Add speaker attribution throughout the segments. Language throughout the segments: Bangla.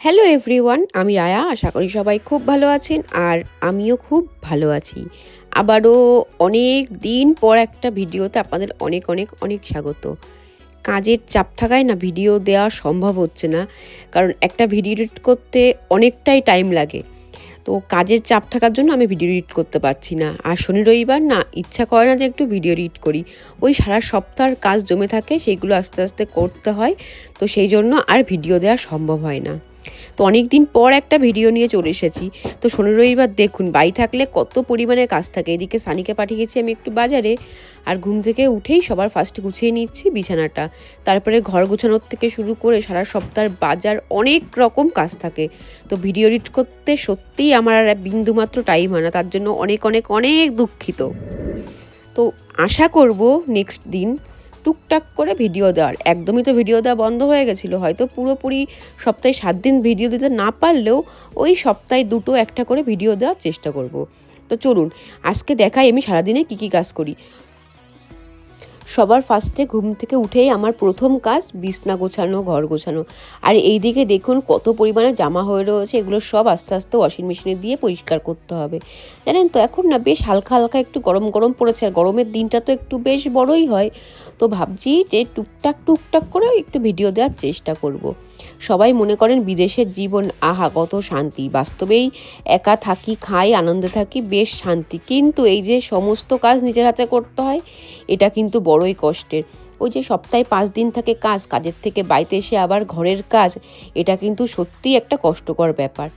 Speaker 1: হ্যালো এভরিওয়ান আমি আয়া, আশা করি সবাই খুব ভালো আছেন আর আমিও খুব ভালো আছি। আবারও অনেক দিন পর একটা ভিডিওতে আপনাদের অনেক অনেক অনেক স্বাগত। কাজের চাপ থাকায় না ভিডিও দেওয়া সম্ভব হচ্ছে না, কারণ একটা ভিডিও এডিট করতে অনেকটাই টাইম লাগে। তো কাজের চাপ থাকার জন্য আমি ভিডিও এডিট করতে পারছি না। আর শনি রবিবার না ইচ্ছা করে না যে একটু ভিডিও এডিট করি। ওই সারা সপ্তাহের কাজ জমে থাকে, সেইগুলো আস্তে আস্তে করতে হয়, তো সেই জন্য আর ভিডিও দেওয়া সম্ভব হয় না। তো অনেক দিন পর একটা ভিডিও নিয়ে চলে এসেছি। তো শনি রবিবার দেখুন, বাড়ি থাকলে কত পরিমাণে কাজ থাকে। এদিকে সানিকে পাঠিয়ে গেছি আমি একটু বাজারে, আর ঘুম থেকে উঠেই সবার ফার্স্টে গুছিয়ে নিচ্ছি বিছানাটা। তারপরে ঘর গোছানোর থেকে শুরু করে সারা সপ্তাহের বাজার অনেক রকম কাজ থাকে। তো ভিডিও এডিট করতে সত্যিই আমার আর বিন্দুমাত্র টাইম হয় না, তার জন্য অনেক অনেক অনেক দুঃখিত। তো আশা করব নেক্সট দিন টুকটাক করে ভিডিও দেওয়ার। একদমই তো ভিডিও দেওয়া বন্ধ হয়ে গেছিল। হয়তো পুরোপুরি সপ্তাহে সাত দিন ভিডিও দিতে না পারলেও ওই সপ্তাহে দুটো একটা করে ভিডিও দেওয়ার চেষ্টা করব। তো চলুন, আজকে দেখাই আমি সারাদিনে কী কী কাজ করি। সবার ফার্স্টে ঘুম থেকে উঠেই আমার প্রথম কাজ বিছনা গোছানো, ঘর গোছানো। আর এই দিকে দেখুন কত পরিমাণে জামা হয়ে রয়েছে, এগুলো সব আস্তে আস্তে ওয়াশিং মেশিনে দিয়ে পরিষ্কার করতে হবে। জানেন তো, এখন না বেশ হালকা হালকা একটু গরম গরম পড়েছে, আর গরমের দিনটা তো একটু বেশ বড়ই হয়। তো ভাবছি যে টুকটাক টুকটাক করে একটু ভিডিও দেওয়ার চেষ্টা করব। সবাই মনে করেন বিদেশের জীবন, আহা কত শান্তি। বাস্তবেই একা থাকি, খাই, আনন্দে থাকি, বেশ শান্তি। কিন্তু এই যে সমস্ত কাজ নিজের হাতে করতে হয় এটা কিন্তু বড়ই কষ্টের। ওই যে সপ্তাহে পাঁচ দিন থাকে কাজ, কাজের থেকে বাড়িতে এসে আবার ঘরের কাজ, এটা কিন্তু সত্যিই একটা কষ্টকর ব্যাপার।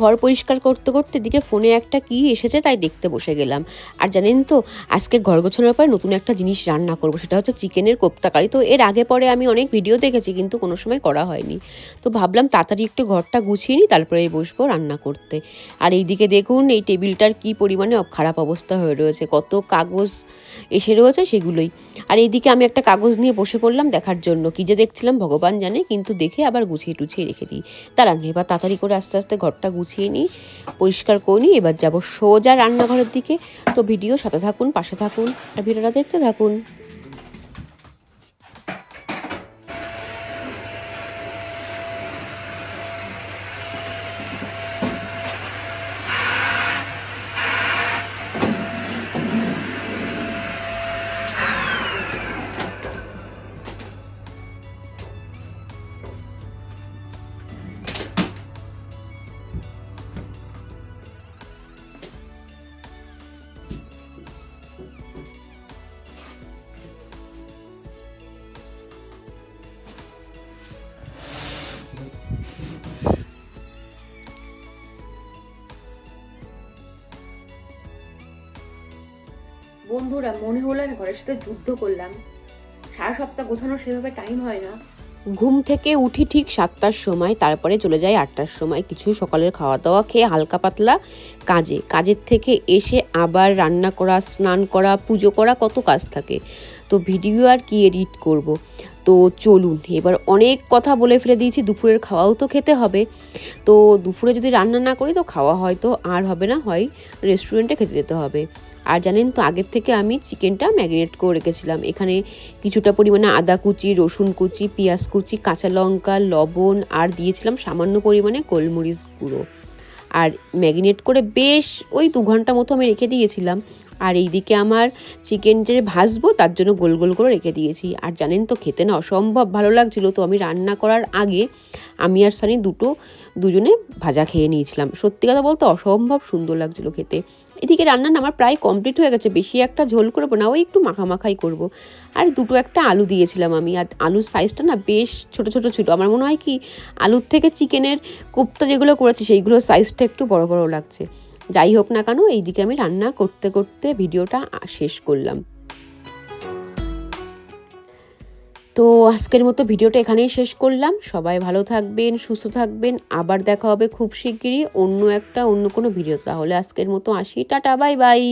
Speaker 1: ঘর পরিষ্কার করতে করতে দিকে ফোনে একটা কি এসেছে তাই দেখতে বসে গেলাম। আর জানেন তো, আজকে ঘর গোছানোর পরে নতুন একটা জিনিস রান্না করব, সেটা হচ্ছে চিকেনের কোপ্তাকারি। তো এর আগে পরে আমি অনেক ভিডিও দেখেছি, কিন্তু কোনো সময় করা হয়নি। তো ভাবলাম তাড়াতাড়ি একটু ঘরটা গুছিয়ে নিই, তারপরে বসবো রান্না করতে। আর এইদিকে দেখুন, এই টেবিলটার কি পরিমাণে খারাপ অবস্থা হয়ে রয়েছে, কত কাগজ এসে রয়েছে সেগুলোই। আর এইদিকে আমি একটা কাগজ নিয়ে বসে পড়লাম দেখার জন্য। কি যে দেখছিলাম, ভগবান জানে, কিন্তু দেখে আবার গুছিয়ে টুছিয়ে রেখে দিই। দাঁড়ান, এবার তাড়াতাড়ি করে আস্তে আস্তে ঘরটা গুছিয়ে নিই, পরিষ্কার করে নিই, এবার যাব সোজা রান্নাঘরের দিকে। তো ভিডিও সাথে থাকুন, পাশে থাকুন, আর ভিডিওটা দেখতে থাকুন।
Speaker 2: বন্ধুরা, মনে হলো আমি ঘরের সাথে যুদ্ধ করলাম। সারা সপ্তাহ গোছানো সেভাবে টাইম হয় না।
Speaker 1: ঘুম থেকে উঠি ঠিক সাতটার সময়, তারপরে চলে যাই আটটার সময়। কিছু সকালের খাওয়া দাওয়া খেয়ে হালকা পাতলা কাজে। কাজের থেকে এসে আবার রান্না করা, স্নান করা, পুজো করা কত কাজ থাকে। তো ভিডিও আর কি এডিট করব? তো চলুন, এবার অনেক কথা বলে ফেলে দিয়েছি, দুপুরের খাওয়াও তো খেতে হবে। তো দুপুরে যদি রান্না না করি তো খাওয়া হয়তো আর হবে না, হয় রেস্টুরেন্টে খেতে যেতে হবে। আর জানেন তো, আগের থেকে আমি চিকেনটা ম্যাগিনেট করে রেখেছিলাম। এখানে কিছুটা পরিমাণে আদা কুচি, রসুন কুচি, পেঁয়াজ কুচি, কাঁচা লঙ্কা, লবণ, আর দিয়েছিলাম সামান্য পরিমাণে গোলমরিচ গুঁড়ো। আর ম্যাগিনেট করে বেশ ওই দু ঘণ্টা মতো আমি রেখে দিয়েছিলাম। আর এইদিকে আমার চিকেন যে ভাজবো, তার জন্য গোল গোল করে রেখে দিয়েছি। আর জানেন তো, খেতে না অসম্ভব ভালো লাগছিল। তো আমি রান্না করার আগে আমি আর সানি দুটো, দুজনে ভাজা খেয়ে নিয়েছিলাম। সত্যি কথা বলতে অসম্ভব সুন্দর লাগছিল খেতে। এদিকে রান্না আমার প্রায় কমপ্লিট হয়ে গেছে। বেশি একটা ঝোল করব না, ওই একটু মাখামাখাই করব। আর দুটো একটা আলু দিয়েছিলাম আমি। আর আলুর সাইজটা না বেশ ছোট ছোট ছিল। আমার মনে হয় কি, আলুর থেকে চিকেনের কোপ্তা যেগুলো করেছি, সেইগুলোর সাইজটা একটু বড় বড় লাগছে। যাই হোক না কেন, এইদিকে আমি রান্না করতে করতে ভিডিওটা শেষ করলাম। তো আজকের মতো ভিডিওটা এখানেই শেষ করলাম। সবাই ভালো থাকবেন, সুস্থ থাকবেন। আবার দেখা হবে খুব শিগগিরই অন্য একটা, অন্য কোনো ভিডিও তাহলে আজকের মতো আসি। Tata, bye bye.